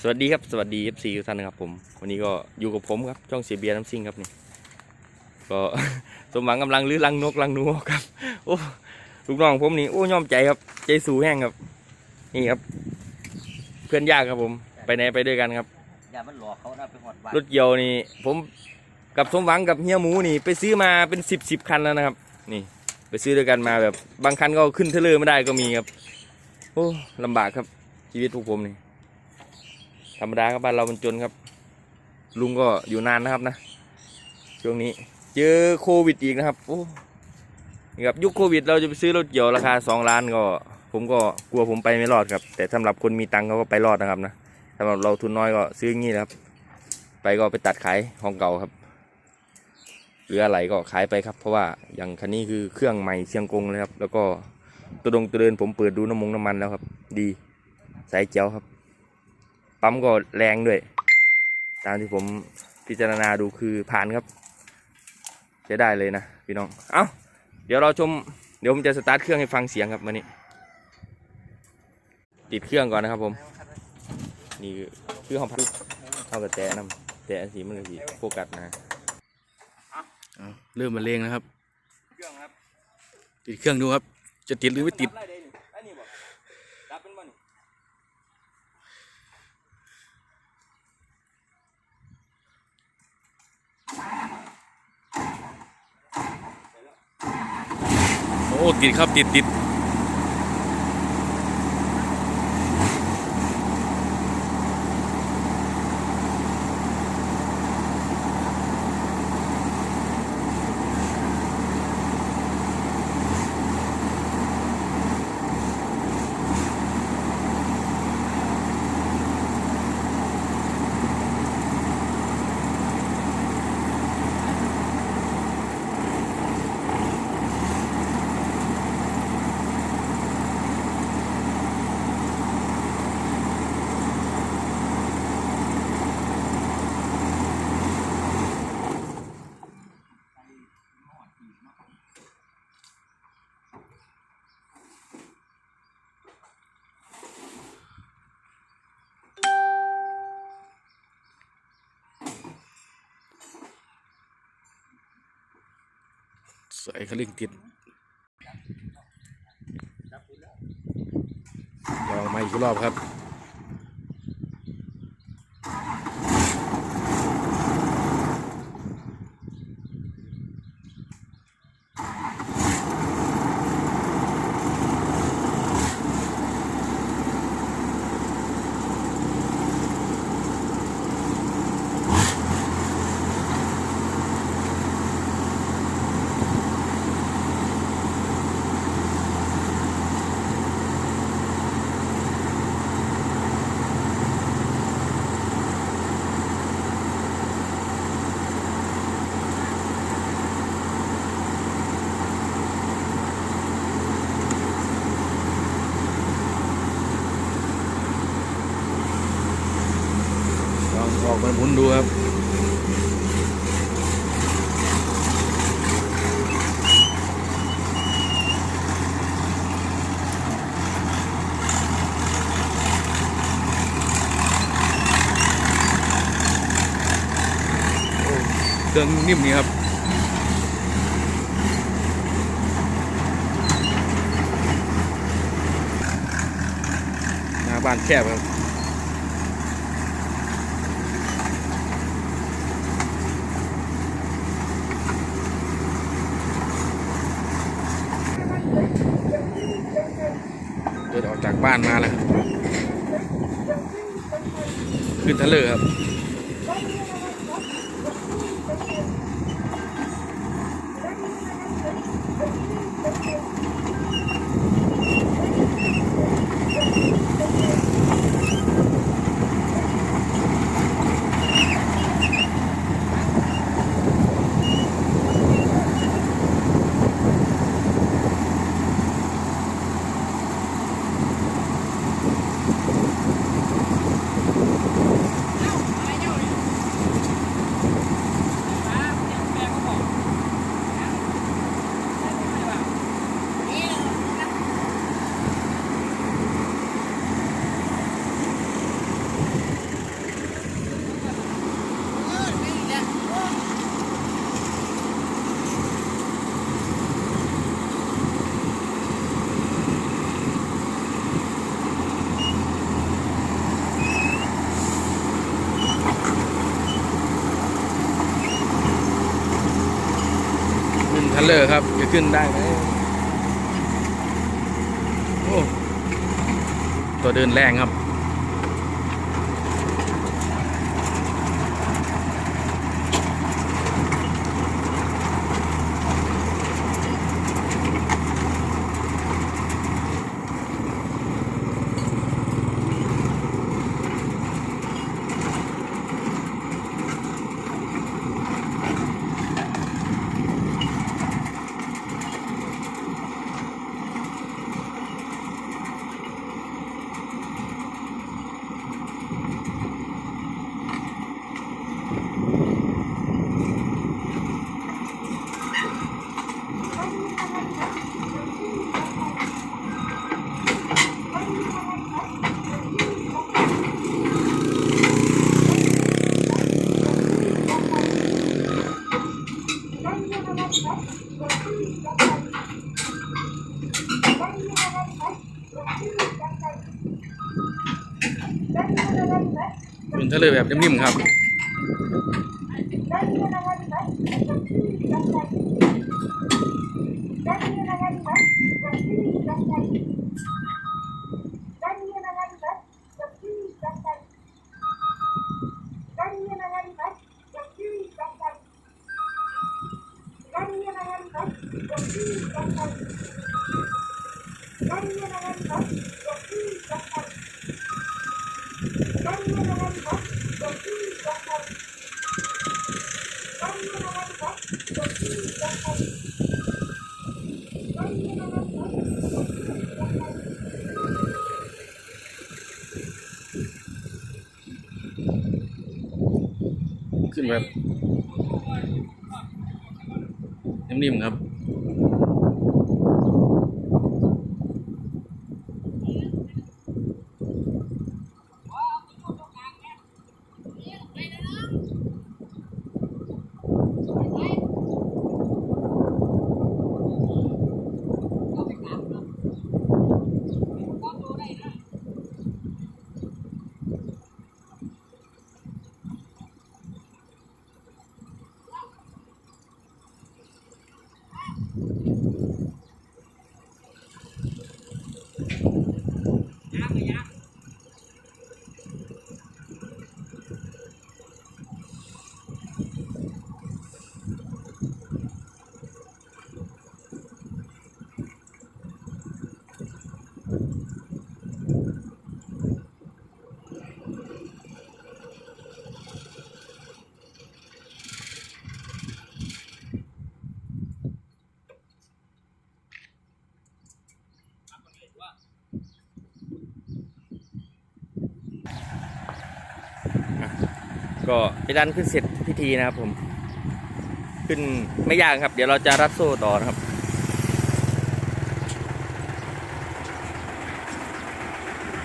สวัสดีครับสวัสดี FC ทุกท่านนะครับผมวันนี้ก็อยู่กับผมครับช่องเสียเบียร์น้ำซิ่งครับนี่ก็สมหวังกำลังลื้อลังนกลังนูครับโอ้ลูกน้องผมนี่โอ้ยอมใจครับ ใจสูแห้งครับ นี่ครับ เพื่อนยากครับผม ไปไหนไปด้วยกันครับอย่ามันหลอกเขานะไปหอดบ้านรถเกี่ยวนี่ ผมกับสมหวังกับเฮียหมูนี่ ไปซื้อมาเป็นสิบสิบคันแล้วนะครับ นี่ ไปซื้อด้วยกันมาแบบ บางคันก็ขึ้นเทเลอร์ไม่ได้ก็มีครับ โอ้ลำบากครับชีวิตพวกผมนี่ ธรรมดาครับบ้านเรามันจนครับ ลุงก็อยู่นานนะครับนะ ช่วงนี้ เจอโควิดอีกนะครับโอ้นี่ครับยุคโควิด เราจะไปซื้อรถเกี่ยวราคาสองล้านก็ ผมก็กลัวผมไปไม่รอดครับ แต่สำหรับคนมีตังค์เขาก็ไปรอดนะครับนะสำหรับเราทุนน้อยก็ซื้อองี้นะครับ ไปก็ไปตัดขายของเก่าครับหรืออะไรก็ขายไปครับ เพราะว่าอย่างคันนี้คือเครื่องใหม่เชียงกงเลยครับ แล้วก็ตัวดงตัวเดินผมเปิดดูน้ำมงน้ำมันแล้วครับ ดีใสเจ๋วครับ ปั๊มก็แรงด้วย ตามที่ผมพิจารณาดูคือผ่านครับ จะได้เลยนะพี่น้อง เอาเดี๋ยวเราชม เดี๋ยวผมจะสตาร์ทเครื่องให้ฟังเสียงครับมานี่ติดเครื่องก่อนนะครับผม นี่คือห้องพักเท่ากับแต่นำแต่อันสีมันเลยสีโฟกัสนะเอาเริ่มมาเลงนะครับเครื่องครับ ติดเครื่องดูครับ จะติดหรือไม่ติด อันนี้บ่รับเป็นบ่นี่ โอ้ ติดครับติดติด สยเขาเร่งติดลองมาอีกรอบครับ ล ออกมาหมุนดูครับเครื่องนิ่มนี่ครับหน้าบ้านแคบครับ ดินออกจากบ้านมาแล้วครับขึ้นทะเลครับ ครับ จะขึ้นได้ไหมโอ้ตัวเดินแรงครับ เป็นทะเลแบบนิ่มๆครับ ขึ้นแบบนิ่มๆครับ ก็ไปดันขึ้นเสร็จพิธีนะครับผม ขึ้นไม่ยากครับ เดี๋ยวเราจะรัดโซ่ต่อนะครับ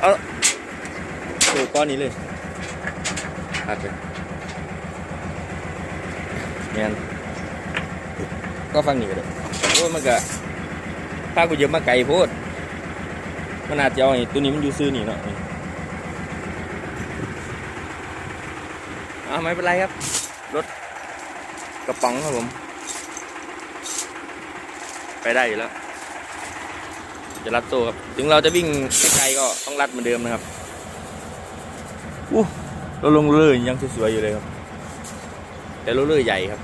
เอาโซ่ก้อนนี้เลยอัดไปเนี่ยก็ฟังนี่ก็ได้โอ้มันก็ถ้ากูเยอะมาไกลโพดมันอาจจะเอาไอ้ตัวนี้มันอยู่ซื้อนี่เนาะ อ่าไม่เป็นไรครับ รถกระป๋องครับผม ไปได้อยู่แล้ว จะรัดโซ่ครับ ถึงเราจะวิ่งไกลๆก็ต้องรัดเหมือนเดิมนะครับอู้เราลงเรือยังสวยๆอยู่เลยครับ แต่รถเรือใหญ่ครับ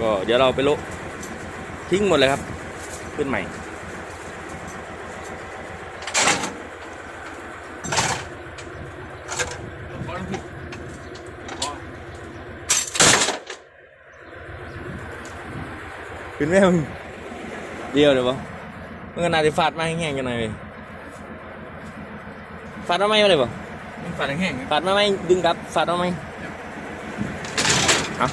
ก็เดี๋ยวเราไปโลทิ้งหมดเลยครับ ขึ้นใหม่ ขึ้นแม่มึงเดียวเดี๋ยวปะมึงก็น่าจะฟาดมาแห้งๆกันหน่อยเลยฟาดมาไหมมาเลยปะมันฝาดแห้งๆครับฟาดมาไหมดึงกลับฟาดมาไหมเอา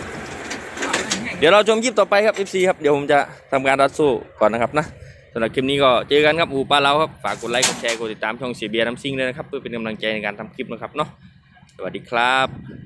เดี๋ยวเราชมคลิปต่อไปครับ FC ครับ เดี๋ยวผมจะทำการรัดสู้ก่อนนะครับนะสำหรับคลิปนี้ก็เจอกันครับอูปลาเราครับ ฝากกดไลค์ กดแชร์ กดติดตามช่องเสียเบียร์น้ำซิงด้วยนะครับ เพื่อเป็นกำลังใจในการทำคลิปนะครับเนาะ สวัสดีครับ